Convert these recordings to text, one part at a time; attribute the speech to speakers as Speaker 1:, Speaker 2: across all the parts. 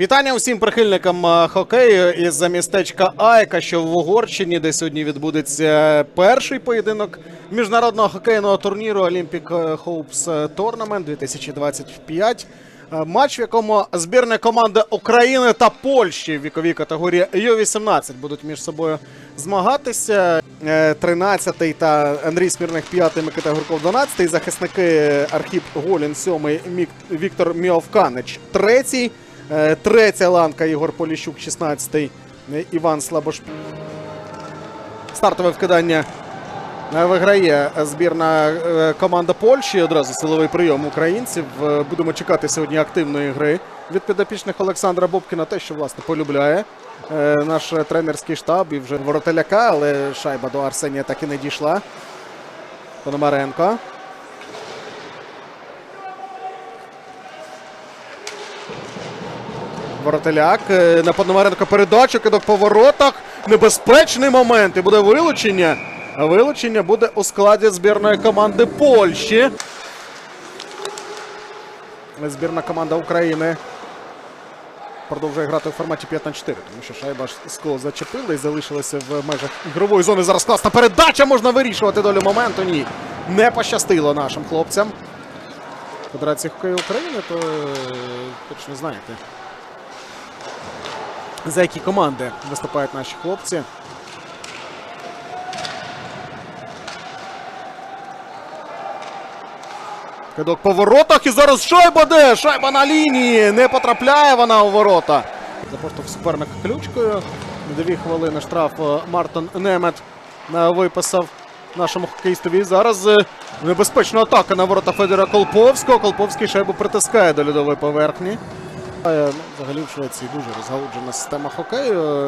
Speaker 1: Вітання усім прихильникам е, хокею із містечка Айка, що в Угорщині, де сьогодні відбудеться перший поєдинок міжнародного хокейного турніру Olympic Hopes Tournament 2025. Е, Матч, в якому збірні команди України та Польщі в віковій категорії Ю-18 будуть між собою змагатися. 13-й та Андрій Смірних 5-й, Микита Гурков 12-й, захисники Архіп Голін 7-й, Віктор Міовканич 3-й, Е, третя ланка Ігор Поліщук 16-й, е, Іван Слабош. Стартове вкидання е, виграє збірна е, команда Польщі. Одразу силовий прийом українців. Е, Будемо чекати сьогодні активної гри від підопічних Олександра Бобкіна. Те, що власне полюбляє е, наш тренерський штаб і вже воротеляка, але шайба до Арсенія так і не дійшла. Пономаренко. Воротеляк е, на Пономаренко передача, кидок по воротах. Небезпечний момент. І буде вилучення. А вилучення буде у складі збірної команди Польщі. Збірна команда України продовжує грати у форматі 5 на 4, тому що шайба скло зачепила і залишилася в межах ігрової зони. Зараз класна передача можна вирішувати долю моменту. Ні, не пощастило нашим хлопцям. Федерації хокею України, то е, точно знаєте за які команди виступають наші хлопці. Кидок по воротах і зараз шайба де? Шайба на лінії. Не потрапляє вона у ворота. Запоштовх суперника ключкою. Дві хвилини штраф е, Мартин Немет е, виписав нашому хокеїстові. Зараз е, небезпечна атака на ворота Федора Колповського. Колповський шайбу притискає до льодової поверхні. Е, ну, Взагалі в Швеції дуже розгалуджена система хокею.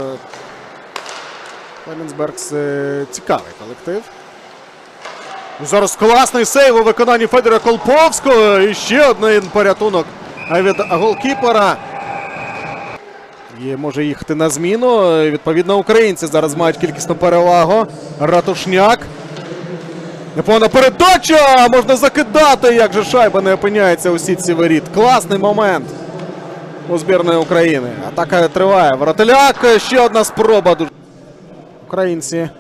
Speaker 1: Клеменсбергс е, цікавий колектив. Зараз класний сейв у виконанні Федора Колповського. І ще один порятунок від голкіпера. І може їхати на зміну. Е, Відповідно, українці зараз мають кількісну перевагу. Ратушняк. Непогана передача! Можна закидати, як же шайба не опиняється у сітці воріт. Класний момент у збірної України. Атака триває. Воротеляк. Ще одна спроба. Українці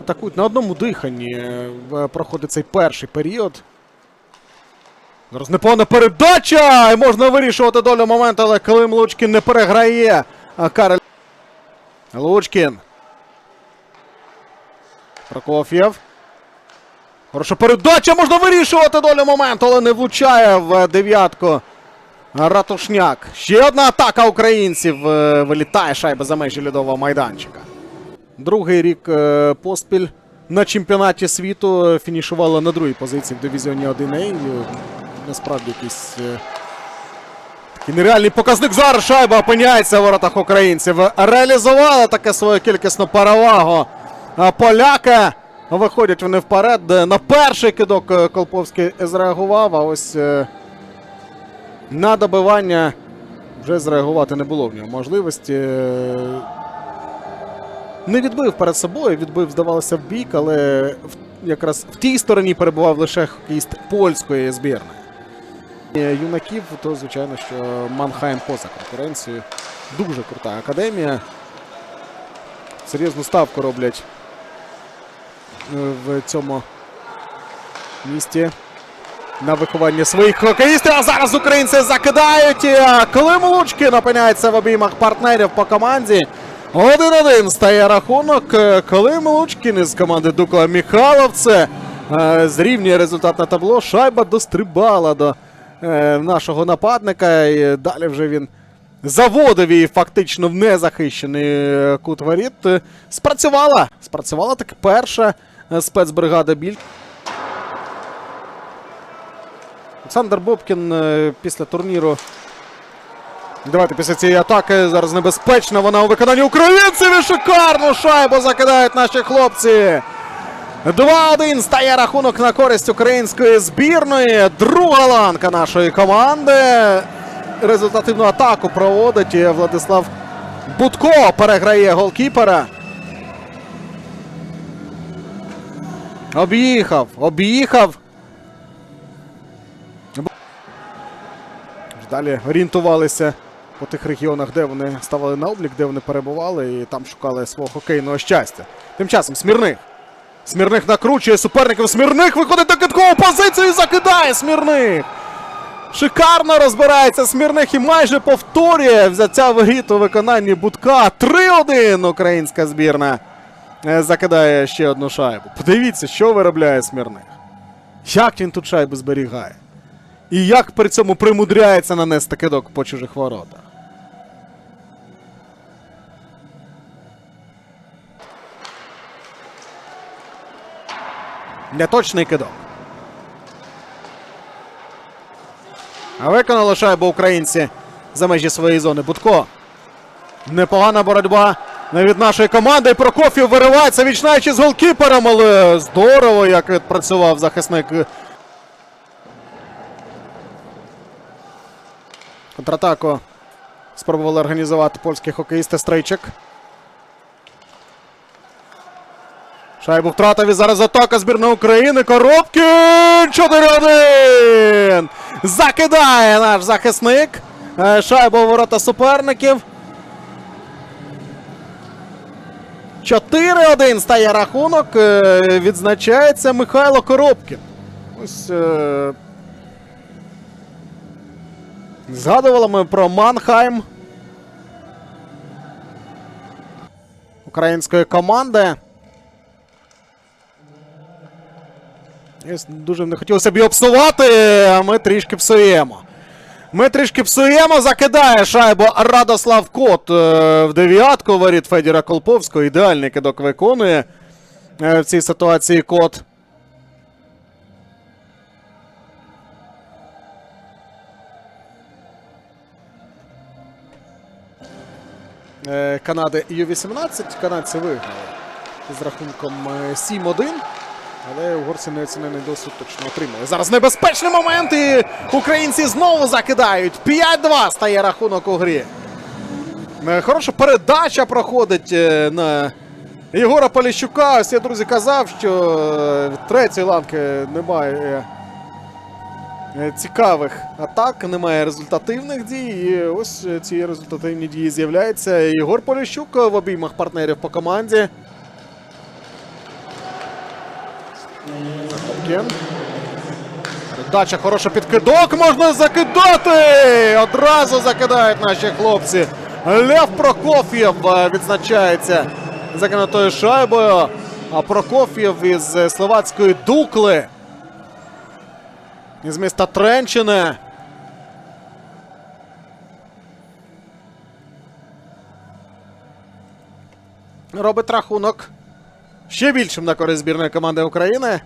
Speaker 1: атакують на одному диханні. Е, Проходить цей перший період. Зараз непогана передача! І можна вирішувати долю моменту, але Клим Лучкін не переграє. Карель. Лучкін. Прокоф'єв. Хороша передача! Можна вирішувати долю моменту, але не влучає в дев'ятку. Ратушняк. Ще одна атака українців. Е, Вилітає шайба за межі льодового майданчика. Другий рік е, поспіль на чемпіонаті світу е, фінішувала на другій позиції в дивізіоні 1А. Е, Насправді якийсь такий нереальний показник. Зараз шайба опиняється в воротах українців. Реалізувала таке свою кількісну перевагу. Поляки виходять вони вперед. На перший кидок Колповський зреагував, а ось. На добивання вже зреагувати не було в нього можливості. Не відбив перед собою, відбив, здавалося, в бік, але якраз в тій стороні перебував лише хокеїст польської збірної. Юнаків, то звичайно, що Манхайм поза конкуренцією. Дуже крута академія. Серйозну ставку роблять е, в цьому місті на виховання своїх хокеїстів. А зараз українці закидають. А Клим Лучкін опиняється в обіймах партнерів по команді. 1-1 стає рахунок. Е, Клим Лучкін із команди Дукла Міхайловце. е, Зрівнює результат на табло. Шайба дострибала до е, нашого нападника. І далі вже він заводив її фактично в незахищений е, кут воріт. Е, Спрацювала. Спрацювала таки перша е, спецбригада Біль. Олександр Бобкін е, після турніру. Давайте після цієї атаки зараз небезпечна вона у виконанні українців і шикарну шайбу закидають наші хлопці. 2-1 стає рахунок на користь української збірної. Друга ланка нашої команди. Результативну атаку проводить Владислав Будко переграє голкіпера. Об'їхав, об'їхав. Далі орієнтувалися по тих регіонах, де вони ставили на облік, де вони перебували, і там шукали свого хокейного щастя. Тим часом Смірних. Смірних накручує суперників. Смірних виходить на киткову позицію і закидає Смірних. Шикарно розбирається Смірних і майже повторює взяття в гіт у виконанні Будка. 3-1 українська збірна е, закидає ще одну шайбу. Подивіться, що виробляє Смірних. Як він тут шайби зберігає. І як при цьому примудряється нанести кидок по чужих воротах. Неточний кидок. А виконали шайбу українці за межі своєї зони. Будко. Непогана боротьба від нашої команди. Прокофів виривається вічнаючи з голкіпером, але здорово, як відпрацював захисник. Контратаку спробували організувати польські хокеїсти Стрийчик. Шайбу втратив і зараз атака збірної України. Коробкін! 4-1! Закидає наш захисник. Е, Шайбу у ворота суперників. 4-1 стає рахунок. Е, Відзначається Михайло Коробкін. Ось. Згадували ми про Манхайм. Української команди. Дуже не хотілося б його псувати, а ми трішки псуємо. Ми трішки псуємо, закидає шайбу Радослав Кот е, в дев'ятку воріт Федіра Колповського. Ідеальний кидок виконує е, в цій ситуації Кот. Е, Канади Ю-18. Канадці виграли з рахунком е, 7-1. Але угорці неоцінений досвід точно отримали. Зараз небезпечний момент, і українці знову закидають. 5-2 стає рахунок у грі. Е, Хороша передача проходить е, на Єгора Поліщука. Ось я, друзі, казав, що е, третьої ланки немає е, цікавих атак, немає результативних дій. І ось е, ці результативні дії з'являються. Єгор Поліщук в обіймах партнерів по команді. Передача, хороша підкидок, можна закидати! Одразу закидають наші хлопці. Лев Прокоф'єв е, відзначається закинутою шайбою. А Прокоф'єв із е, словацької Дукли. Із міста Тренчине. Робить рахунок ще більшим на користь збірної команди України.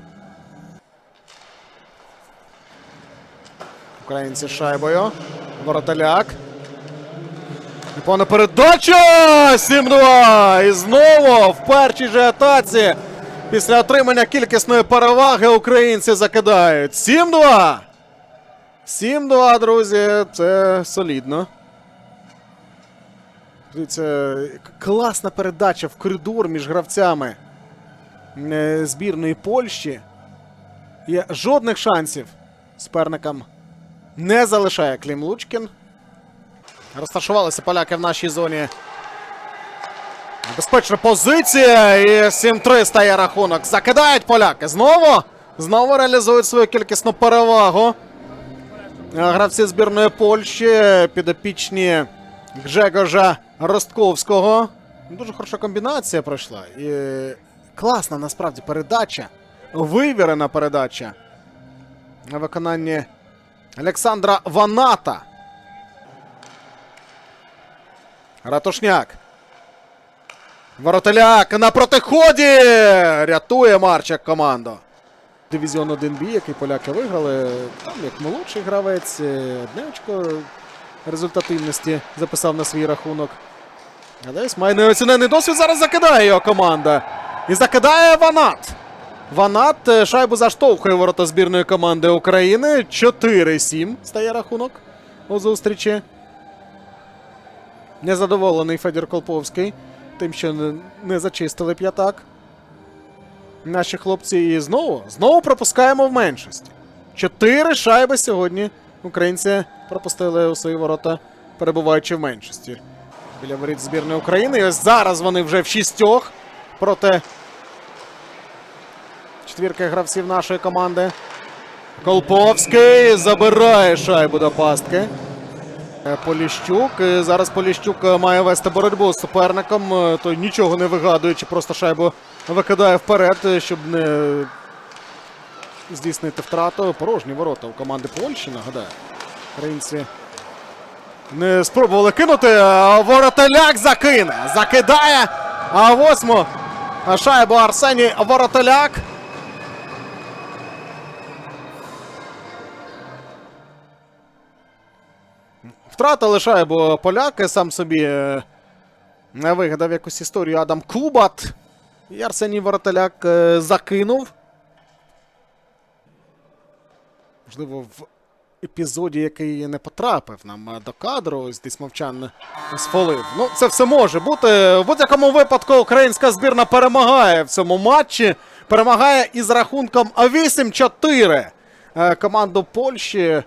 Speaker 1: Українці шайбою. Вороталяк. Непогана передача! 7-2! І знову в першій же атаці. Після отримання кількісної переваги українці закидають. 7-2! 7-2, друзі, це солідно. Дивіться, класна передача в коридор між гравцями е, збірної Польщі. Є жодних шансів суперникам не залишає Клім Лучкін. Розташувалися поляки в нашій зоні. Безпечна позиція. І 7-3 стає рахунок. Закидають поляки. Знову. Знову реалізують свою кількісну перевагу. Е, Гравці збірної Польщі підопічні Гжегожа Ростковського. Дуже хороша комбінація пройшла. І класна насправді передача. Вивірена передача. На виконанні Олександра Ваната. Ратушняк. Воротеляк на протиході! Рятує Марчак команду. Дивізіон 1 бі, який поляки виграли. Там як молодший гравець, е, одне очко результативності записав на свій рахунок. А десь має неоцінений досвід. Зараз закидає його команда. І закидає Ванат. Ванат е, шайбу заштовхує ворота збірної команди України. 4-7 стає рахунок у зустрічі. Незадоволений Федір Колповський тим, що не, зачистили п'ятак. Наші хлопці і знову, знову пропускаємо в меншості. Чотири шайби сьогодні українці пропустили у свої ворота перебуваючи в меншості. Біля воріт збірної України. І ось зараз вони вже в шістьох проти четвірки гравців нашої команди. Колповський забирає шайбу до пастки. Е, Поліщук. Зараз Поліщук е, має вести боротьбу з суперником. Е, Той нічого не вигадуючи, просто шайбу викидає вперед, щоб не здійснити втрату. Порожні ворота у команди Польщі, нагадаю. Українці не спробували кинути. а Воротеляк закине. Закидає. А восьму шайбу Арсеній Воротеляк. Втратили шайбу поляки, сам собі е, не вигадав якусь історію Адам Кубат. І Арсеній Воротеляк е, закинув. Можливо, в епізоді, який не потрапив нам до кадру, ось десь мовчан сфолив. Ну, це все може бути. В будь-якому випадку українська збірна перемагає в цьому матчі. Перемагає із рахунком 8-4 е, команду Польщі.